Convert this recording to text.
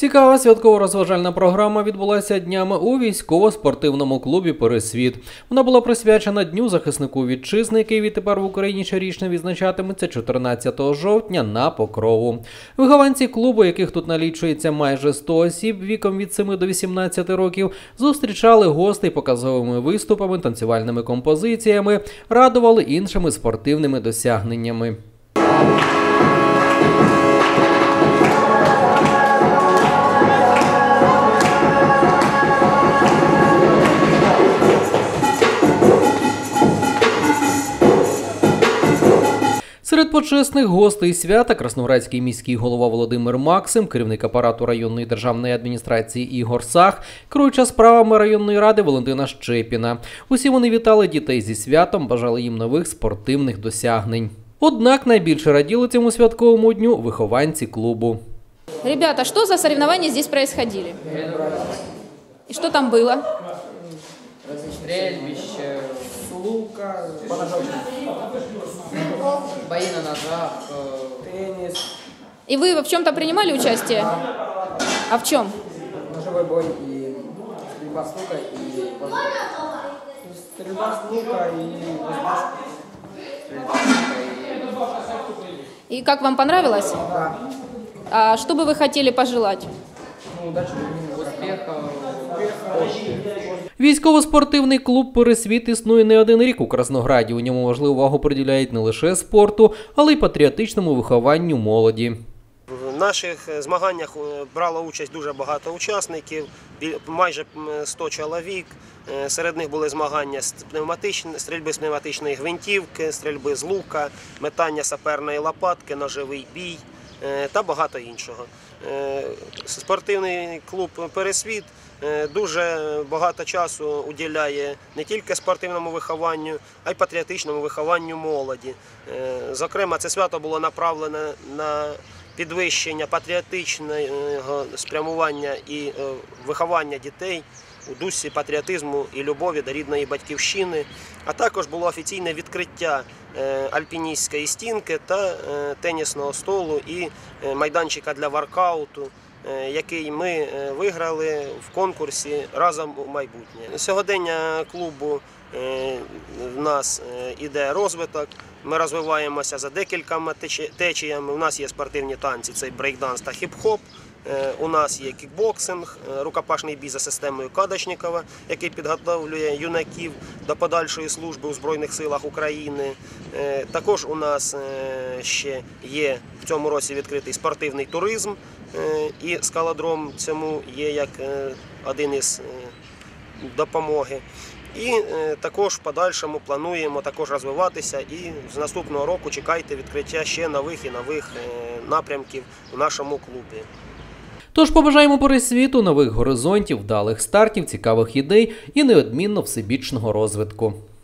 Цікава святково-розважальна програма відбулася днями у військово-спортивному клубі Пересвіт. Вона була присвячена Дню захиснику вітчизни, який відтепер в Україні щорічно відзначатиметься 14 жовтня на покрову. Вихованці клубу, яких тут налічується майже 100 осіб віком від 7 до 18 років, зустрічали гостей показовими виступами, танцювальними композиціями, радували іншими спортивними досягненнями. Серед почесних гостей свята красноградський міський голова Володимир Максим, керівник апарату районної державної адміністрації Ігор Сах, керуюча справами районної ради Валентина Щепіна. Усі вони вітали дітей зі святом, бажали їм нових спортивних досягнень. Однак найбільше раділи цьому святковому дню вихованці клубу. Ребята, что за соревнования здесь происходили? И что там было? стрельбище, с лука, бои на ножах, теннис, И вы в чем-то принимали участие? А в чем? ножевой бой и стрельба с лука и. Стрельба с лука и... И как вам понравилось? Да. А что бы вы хотели пожелать? Ну, удачи, успехов. Військово-спортивний клуб Пересвіт існує не один рік у Краснограді. У ньому важливу увагу приділяють не лише спорту, але й патріотичному вихованню молоді. В наших змаганнях е, брало участь дуже багато учасників, майже м, 100 чоловік. Е, Серед них були змагання з стрільби з пневматичної гвинтівки, стрільби з лука, метання саперної лопатки, ножовий бій е, та багато іншого. Спортивний клуб Пересвіт дуже багато часу уділяє не тільки спортивному вихованню, а й патріотичному вихованню молоді. Е, Зокрема, це свято було направлене на підвищення патріотичного спрямування і е, виховання дітей у дусі патріотизму і любові до рідної батьківщини. А також було офіційне відкриття е, альпіністської стінки та е, тенісного столу і е, майданчика для воркауту. Е, Який ми е, виграли в конкурсі разом у майбутнє. Сьогодення клубу е, в нас іде розвиток. Ми розвиваємося за декількома течіями. У нас є спортивні танці, це брейкданс та хіп-хоп. У нас є кікбоксинг, рукопашний бій за системою Кадочнікова, який підготовлює юнаків до подальшої служби у Збройних силах України. Також у нас ще є в цьому році відкритий спортивний туризм, і скалодром цьому є як е, один із е, допомоги. І е, також в подальшому плануємо також розвиватися і з наступного року чекайте відкриття ще нових і нових е, напрямків у нашому клубі. Тож побажаємо пересвіту нових горизонтів, вдалих стартів, цікавих ідей і неодмінно всебічного розвитку.